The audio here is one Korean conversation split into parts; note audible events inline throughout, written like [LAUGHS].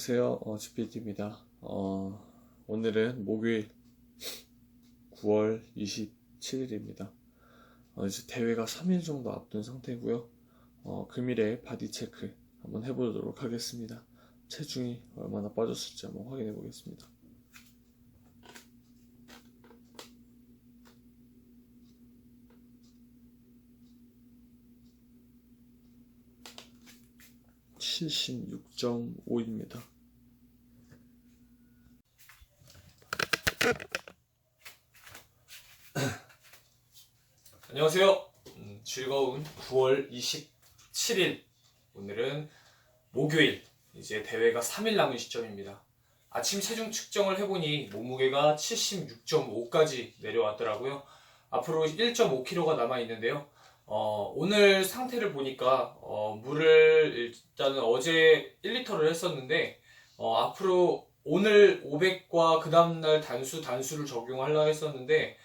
안녕하세요. 어, GPT입니다. 어, 오늘은 목요일 9월 27일입니다. 어, 이제 대회가 3일 정도 앞둔 상태고요. 어, 금일에 바디 체크 한번 해보도록 하겠습니다. 체중이 얼마나 빠졌을지 한번 확인해 보겠습니다. (76.5입니다) 안녕하세요. 음, 즐거운 9월 27일. 오늘은 목요일. 이제 대회가 3일 남은 시점입니다. 아침 체중 측정을 해보니 몸무게가 76.5까지 내려왔더라고요. 앞으로 1.5kg가 남아있는데요. 어, 오늘 상태를 보니까 어, 물을 일단은 어제 1리터를 했었는데 어, 앞으로 오늘 500과 그 다음날 단수 단수를 적용하려고 했었는데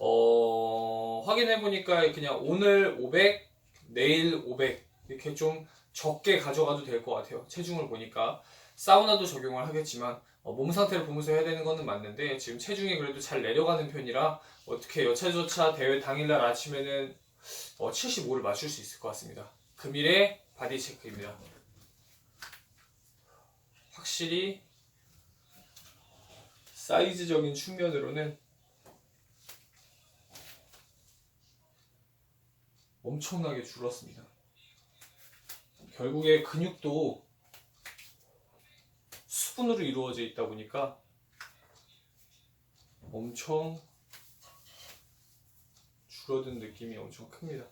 어, 확인해 보니까 그냥 오늘 500, 내일 500 이렇게 좀 적게 가져가도 될 것 같아요. 체중을 보니까 사우나도 적용을 하겠지만 어, 몸 상태를 보면서 해야 되는 거는 맞는데 지금 체중이 그래도 잘 내려가는 편이라 어떻게 여차저차 대회 당일날 아침에는 어, 75를 맞출 수 있을 것 같습니다. 금일의 바디 체크입니다. 확실히 사이즈적인 측면으로는 엄청나게 줄었습니다. 결국에 근육도 수분으로 이루어져 있다 보니까 엄청 줄어든 느낌이 엄청 큽니다.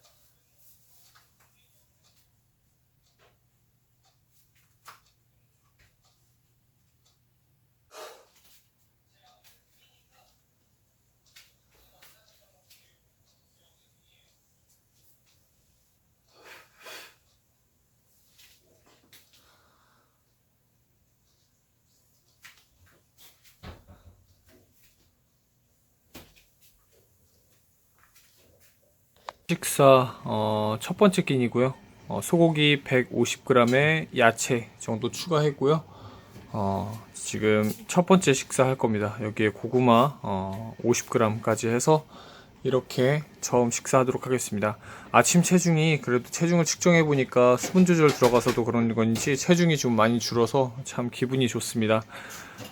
식사 어, 첫 번째 끼니고요. 어, 소고기 150g에 야채 정도 추가했고요. 어, 지금 첫 번째 식사 할 겁니다. 여기에 고구마 어, 50g까지 해서 이렇게 처음 식사하도록 하겠습니다. 아침 체중이 그래도 체중을 측정해 보니까 수분 조절 들어가서도 그런 건지 체중이 좀 많이 줄어서 참 기분이 좋습니다.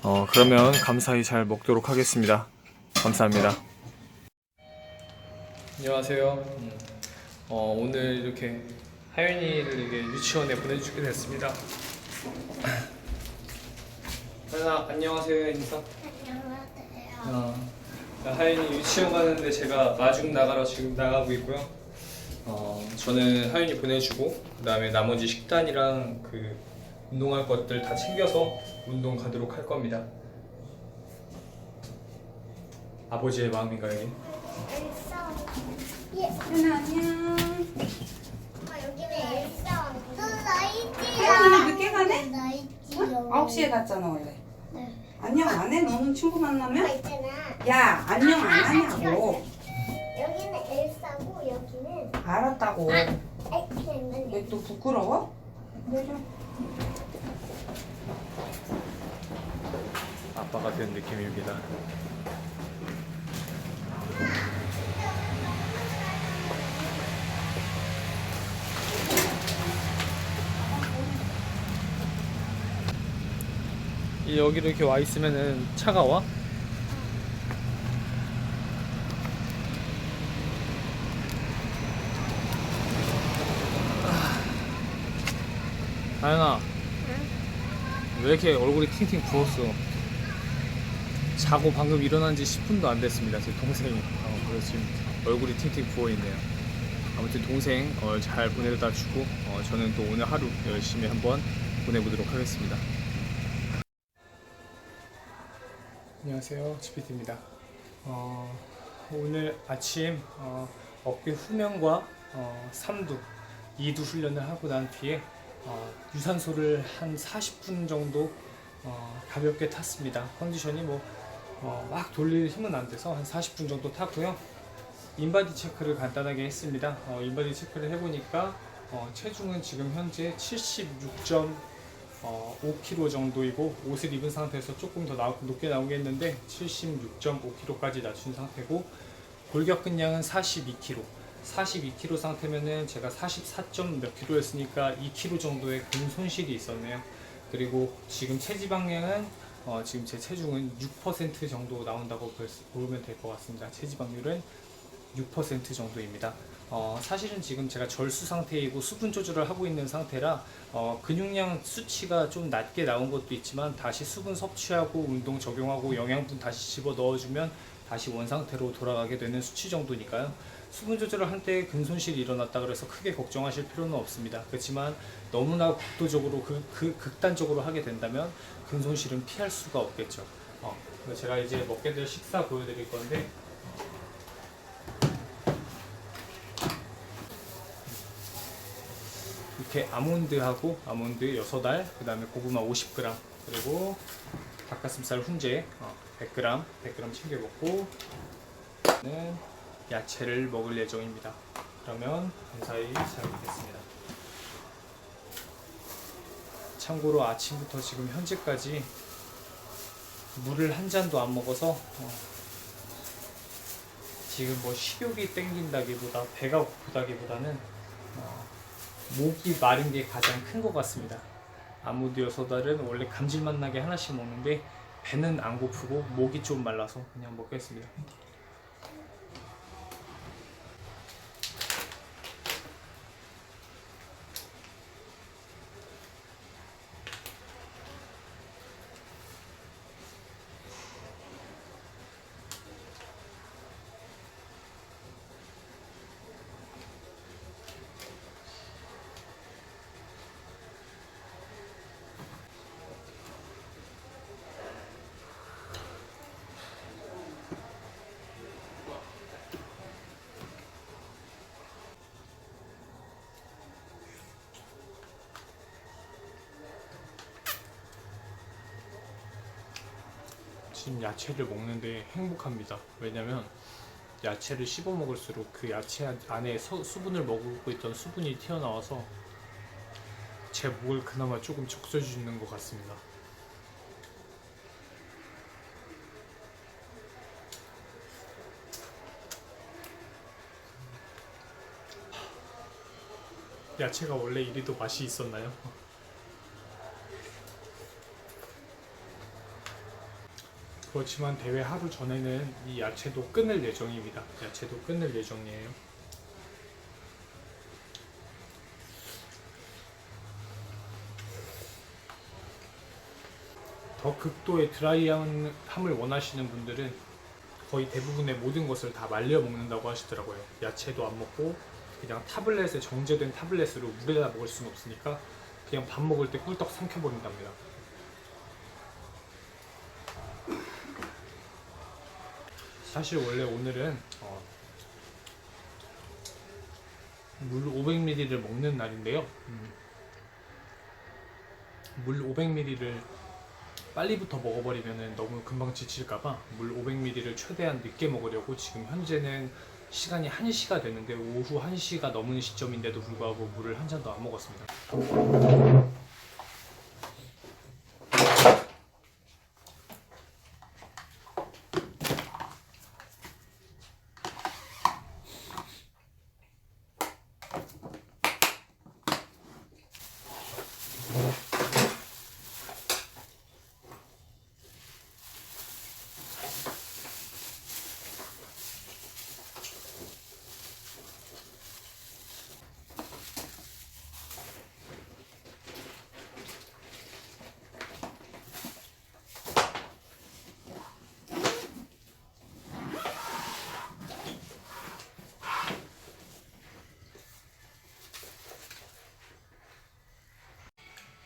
어, 그러면 감사히 잘 먹도록 하겠습니다. 감사합니다. 안녕하세요. 어, 오늘 이렇게 하윤이를 이게 유치원에 보내주게 됐습니다. [LAUGHS] 하윤아 안녕하세요 인사. 안녕하세요. 어, 하윤이 유치원 가는데 제가 마중 나가러 지금 나가고 있고요. 어, 저는 하윤이 보내주고 그다음에 나머지 식단이랑 그 운동할 것들 다 챙겨서 운동 가도록 할 겁니다. 아버지의 마음인가요? 이게? 엘사. 예. 하나 안녕. 아 여기는 엘사. 너 나이지야. 하윤이 늦게 가네? 나이지요. 어? 9시에 갔잖아 원래. 네. 안녕 안 해? 너는 친구 만나면? 있잖아. 야 안녕 안 하냐고. 여기는 엘사고 여기는 알았다고. 엑스맨. 왜 또 부끄러워? 아빠가 된 느낌입니다. 여기로 이렇게 와 있으면은 차가 와? 아연아. 왜 이렇게 얼굴이 팅팅 부었어? 자고 방금 일어난 지 10분도 안 됐습니다 제 동생이. 어, 그래서 지금 얼굴이 팅팅 부어있네요. 아무튼 동생 어, 잘 보내다 주고 어, 저는 또 오늘 하루 열심히 한번 보내보도록 하겠습니다 안녕하세요. GPT입니다. 어, 오늘 아침 어, 어깨 후면과 어, 삼두, 이두 훈련을 하고 난 뒤에 어, 유산소를 한 40분 정도 어, 가볍게 탔습니다. 컨디션이 뭐 어, 막 돌릴 힘은 안 돼서 한 40분 정도 탔고요. 인바디 체크를 간단하게 했습니다. 어, 인바디 체크를 해보니까 어, 체중은 지금 현재 76.5 어, 5kg 정도이고 옷을 입은 상태에서 조금 더 나, 높게 나오겠는데 76.5kg까지 낮춘 상태고 골격근량은 42kg 42kg 상태면은 제가 44점 몇 kg였으니까 2kg 정도의 근 손실이 있었네요. 그리고 지금 체지방량은 어, 지금 제 체중은 6% 정도 나온다고 보면 될 것 같습니다. 체지방률은 6% 정도입니다 어, 사실은 지금 제가 절수 상태이고 수분 조절을 하고 있는 상태라 어, 근육량 수치가 좀 낮게 나온 것도 있지만 다시 수분 섭취하고 운동 적용하고 영양분 다시 집어 넣어주면 다시 원 상태로 돌아가게 되는 수치 정도니까요. 수분 조절을 할때 근손실이 일어났다 그래서 크게 걱정하실 필요는 없습니다. 그렇지만 너무나 극도적으로 그, 그 극단적으로 하게 된다면 근손실은 피할 수가 없겠죠. 어, 제가 이제 먹게 될 식사 보여드릴 건데 이렇게 아몬드하고 아몬드 6알, 그 다음에 고구마 50g, 그리고 닭가슴살 훈제 어, 100g, 100g 챙겨 먹고 는 야채를 먹을 예정입니다. 그러면 무사히 시작하겠습니다. 참고로 아침부터 지금 현재까지 물을 한 잔도 안 먹어서 어, 지금 뭐 식욕이 땡긴다기보다 배가 고프다기보다는 어, 목이 마른 게 가장 큰 것 같습니다. 아무드 여섯알은 원래 감질맛 나게 하나씩 먹는데 배는 안 고프고 목이 좀 말라서 그냥 먹겠습니다. 지금 야채를 먹는데 행복합니다. 왜냐면 야채를 씹어 먹을수록 그 야채 안에 서- 수분을 머금고 있던 수분이 튀어나와서 제 목을 그나마 조금 적셔주는 것 같습니다. 야채가 원래 이리도 맛이 있었나요? 그렇지만 대회 하루 전에는 이 야채도 끊을 예정입니다. 야채도 끊을 예정이에요. 더 극도의 드라이함을 원하시는 분들은 거의 대부분의 모든 것을 다 말려 먹는다고 하시더라고요. 야채도 안 먹고 그냥 타블렛에 정제된 타블렛으로 물에다 먹을 수는 없으니까 그냥 밥 먹을 때 꿀떡 삼켜버린답니다. 사실 원래 오늘은 어, 물 500ml를 먹는 날인데요. 음, 물 500ml를 빨리부터 먹어버리면 너무 금방 지칠까봐 물 500ml를 최대한 늦게 먹으려고 지금 현재는 시간이 1시가 되는데 오후 1시가 넘는 시점인데도 불구하고 물을 한 잔도 안 먹었습니다.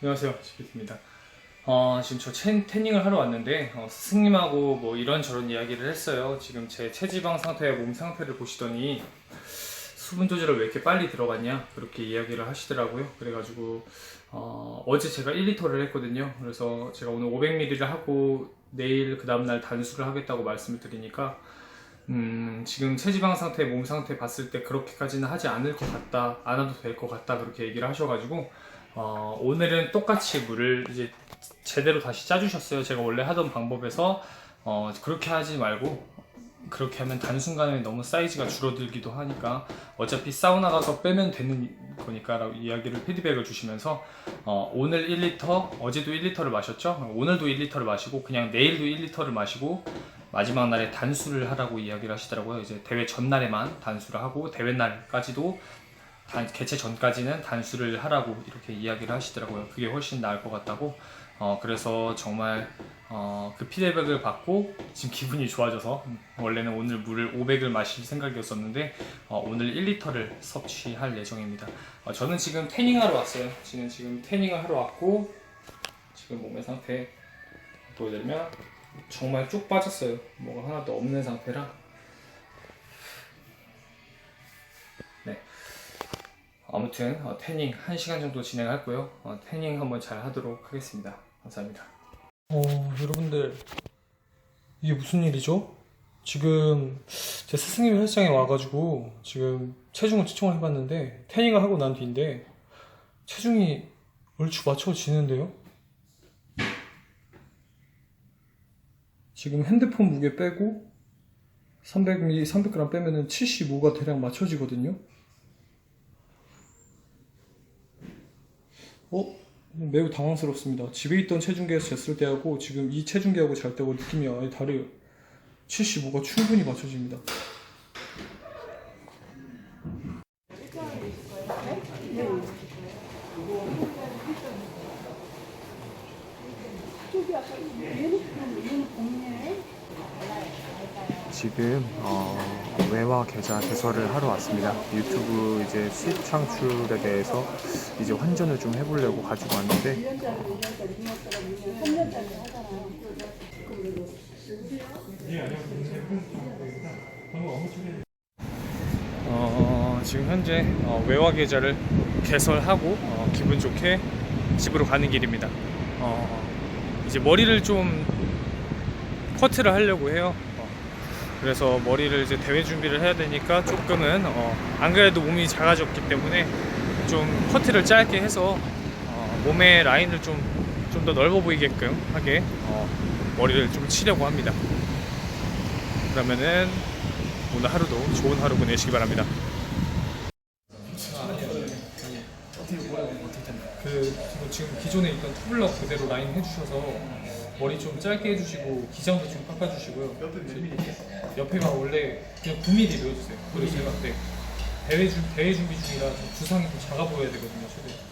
안녕하세요, 시피트입니다. 어, 지금 저 체- 태닝을 하러 왔는데 어, 스승님하고 뭐 이런저런 이야기를 했어요. 지금 제 체지방 상태와 몸 상태를 보시더니 수분 조절을 왜 이렇게 빨리 들어갔냐 그렇게 이야기를 하시더라고요. 그래가지고 어, 어제 제가 1리터를 했거든요. 그래서 제가 오늘 500ml를 하고 내일 그 다음날 단수를 하겠다고 말씀을 드리니까 음, 지금 체지방 상태, 몸 상태 봤을 때 그렇게까지는 하지 않을 것 같다, 안 해도 될 것 같다 그렇게 얘기를 하셔가지고 어, 오늘은 똑같이 물을 이제 제대로 다시 짜주셨어요. 제가 원래 하던 방법에서 어, 그렇게 하지 말고 그렇게 하면 단순간에 너무 사이즈가 줄어들기도 하니까 어차피 사우나 가서 빼면 되는 거니까 라고 이야기를 피드백을 주시면서 어, 오늘 1리터, 어제도 1리터를 마셨죠? 오늘도 1리터를 마시고 그냥 내일도 1리터를 마시고 마지막 날에 단수를 하라고 이야기를 하시더라고요. 이제 대회 전날에만 단수를 하고 대회 날까지도 단- 개최 전까지는 단수를 하라고 이렇게 이야기를 하시더라고요. 그게 훨씬 나을 것 같다고. 어, 그래서 정말 어, 그 피드백을 받고 지금 기분이 좋아져서 원래는 오늘 물을 500을 마실 생각이었었는데 어, 오늘 1리터를 섭취할 예정입니다. 어, 저는 지금 태닝하러 왔어요. 지금 지금 태닝을 하러 왔고 지금 몸의 상태 보여드리면 정말 쭉 빠졌어요. 뭐가 하나도 없는 상태라. 아무튼 어, 태닝 1시간 정도 진행할 거예요. 어, 태닝 한번 잘 하도록 하겠습니다. 감사합니다. 어, 여러분들 이게 무슨 일이죠? 지금 제 스승님이 헬스장에 와가지고 지금 체중을 측정을 해봤는데 태닝을 하고 난 뒤인데 체중이 얼추 맞춰지는데요? 지금 핸드폰 무게 빼고 300ml, 300g 빼면은 75가 대략 맞춰지거든요. 어? 매우 당황스럽습니다. 집에 있던 체중계에서 쟀을 때하고 지금 이 체중계하고 잘 때하고 느낌이 아예 다르요. 75가 충분히 맞춰집니다. 지금 어, 외화 계좌 개설을 하러 왔습니다. 유튜브 이제 수익 창출에 대해서 이제 환전을 좀 해보려고 가지고 왔는데 어, 지금 현재 어, 외화 계좌를 개설하고 어, 기분 좋게 집으로 가는 길입니다. 어, 이제 머리를 좀 커트를 하려고 해요. 어, 그래서 머리를 이제 대회 준비를 해야 되니까 조금은 어, 안 그래도 몸이 작아졌기 때문에 좀 커트를 짧게 해서 어, 몸의 라인을 좀 좀 더 넓어 보이게끔 하게 어, 머리를 좀 치려고 합니다. 그러면은 오늘 하루도 좋은 하루 보내시기 바랍니다. 그 지금 기존에 있던 투블럭 그대로 라인 해주셔서 머리 좀 짧게 해주시고 기장도 좀 깎아주시고요. 옆에가 원래 그냥 9mm 넣어주세요. 그리고 제가 네, 대회 준 대회 준비 중이라 좀 두상이 좀 작아 보여야 되거든요. 최대.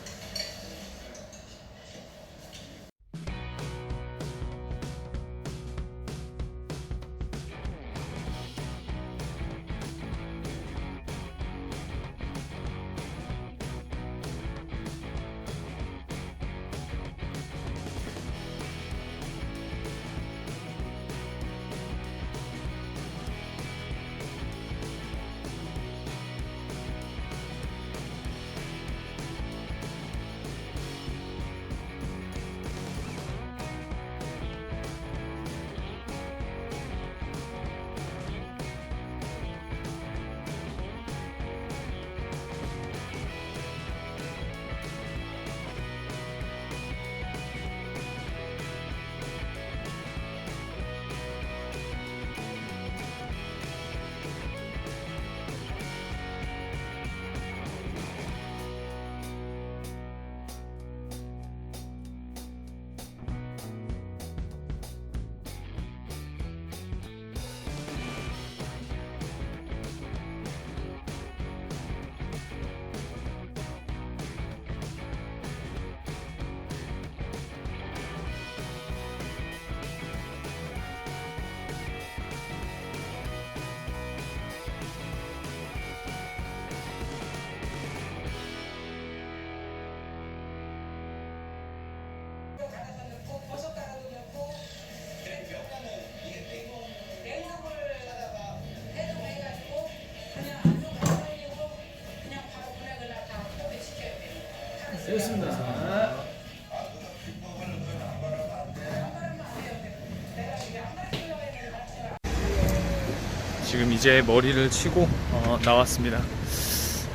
지금 이제 머리를 치고 어, 나왔습니다.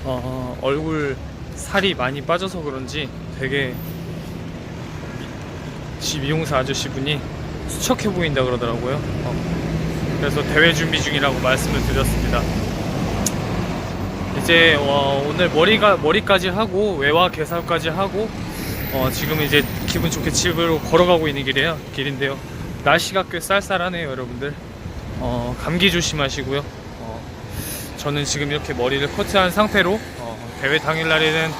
어, 얼굴 살이 많이 빠져서 그런지 되게 지 미용사 아저씨 분이 수척해 보인다 그러더라고요. 어, 그래서 대회 준비 중이라고 말씀을 드렸습니다. 이제 어, 오늘 머리가 머리까지 하고 외화 개사까지 하고 어, 지금 이제 기분 좋게 집으로 걸어가고 있는 길이에요. 길인데요. 날씨가 꽤 쌀쌀하네요, 여러분들. 어, 감기 조심하시고요. 어, 저는 지금 이렇게 머리를 커트한 상태로 어, 대회 당일날에는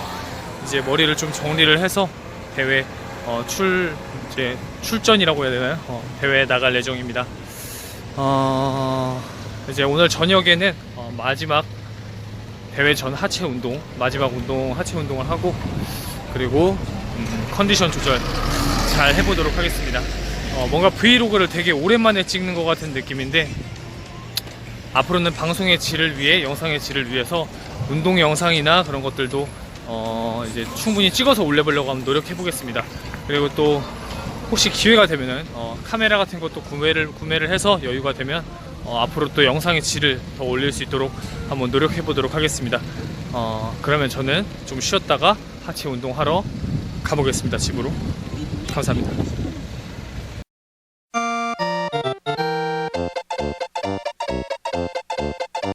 이제 머리를 좀 정리를 해서 대회 어, 출 이제 출전이라고 해야 되나요? 어, 대회에 나갈 예정입니다. 어, 이제 오늘 저녁에는 어, 마지막 대회 전 하체 운동 마지막 운동 하체 운동을 하고 그리고 음, 컨디션 조절 잘 해보도록 하겠습니다. 어, 뭔가 브이로그를 되게 오랜만에 찍는 것 같은 느낌인데 앞으로는 방송의 질을 위해 영상의 질을 위해서 운동 영상이나 그런 것들도 어, 이제 충분히 찍어서 올려보려고 한번 노력해 보겠습니다. 그리고 또 혹시 기회가 되면은 어, 카메라 같은 것도 구매를 구매를 해서 여유가 되면 어, 앞으로 또 영상의 질을 더 올릴 수 있도록 한번 노력해 보도록 하겠습니다. 어, 그러면 저는 좀 쉬었다가 하체 운동하러 가보겠습니다. 집으로. 감사합니다.